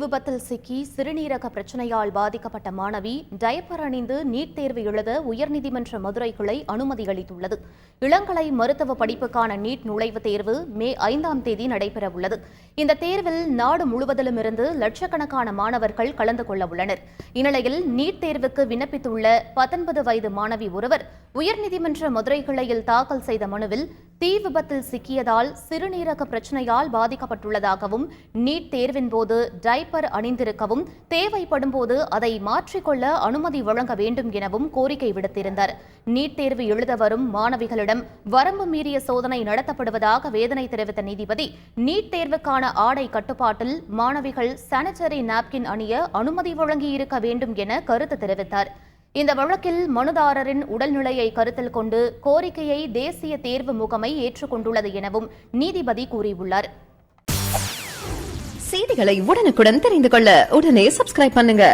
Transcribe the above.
விபத்தில் சிக்கி சிறுநீரக பிரச்சனையால் பாதிக்கப்பட்ட மாணவி டயப்பர் அணிந்து நீட் தேர்வு எழுத உயர்நீதிமன்ற மதுரை கிளை அனுமதி அளித்துள்ளது. இளங்கலை மருத்துவ படிப்புக்கான நீட் நுழைவுத் தேர்வு மே ஐந்தாம் தேதி நடைபெறவுள்ளது. இந்த தேர்வில் நாடு முழுவதிலும் இருந்து லட்சக்கணக்கான மாணவர்கள் கலந்து கொள்ள உள்ளனர். இந்நிலையில் நீட் தேர்வுக்கு விண்ணப்பித்துள்ள பத்தொன்பது வயது மாணவி ஒருவர் உயர்நீதிமன்ற மதுரை கிளையில் தாக்கல் செய்த மனுவில் தீ விபத்தில் சிக்கியதால் சிறுநீரக பிரச்சனையால் பாதிக்கப்பட்டுள்ளதாகவும் நீட் தேர்வின் போது டைப்பர் அணிந்திருக்கவும் தேவைப்படும் போது அதை மாற்றிக்கொள்ள அனுமதி வழங்க வேண்டும் எனவும் கோரிக்கை விடுத்திருந்தார். நீட் தேர்வு எழுத வரும் மாணவிகளிடம் வரம்பு மீறிய சோதனை நடத்தப்படுவதாக வேதனை தெரிவித்த நீதிபதி நீட் தேர்வுக்கான ஆடை கட்டுப்பாட்டில் மாணவிகள் சானிட்டரி நாப்கின் அணிய அனுமதி வழங்கியிருக்க வேண்டும் என கருத்து தெரிவித்தார். இந்த வழக்கில் மனுதாரரின் உடல்நிலையை கருத்தில் கொண்டு கோரிக்கையை தேசிய தேர்வு முகமை ஏற்றுக்கொண்டுள்ளது எனவும் நீதிபதி கூறியுள்ளார். செய்திகளை உடனுக்குடன் தெரிந்து கொள்ள உடனே சப்ஸ்கிரைப் பண்ணுங்க.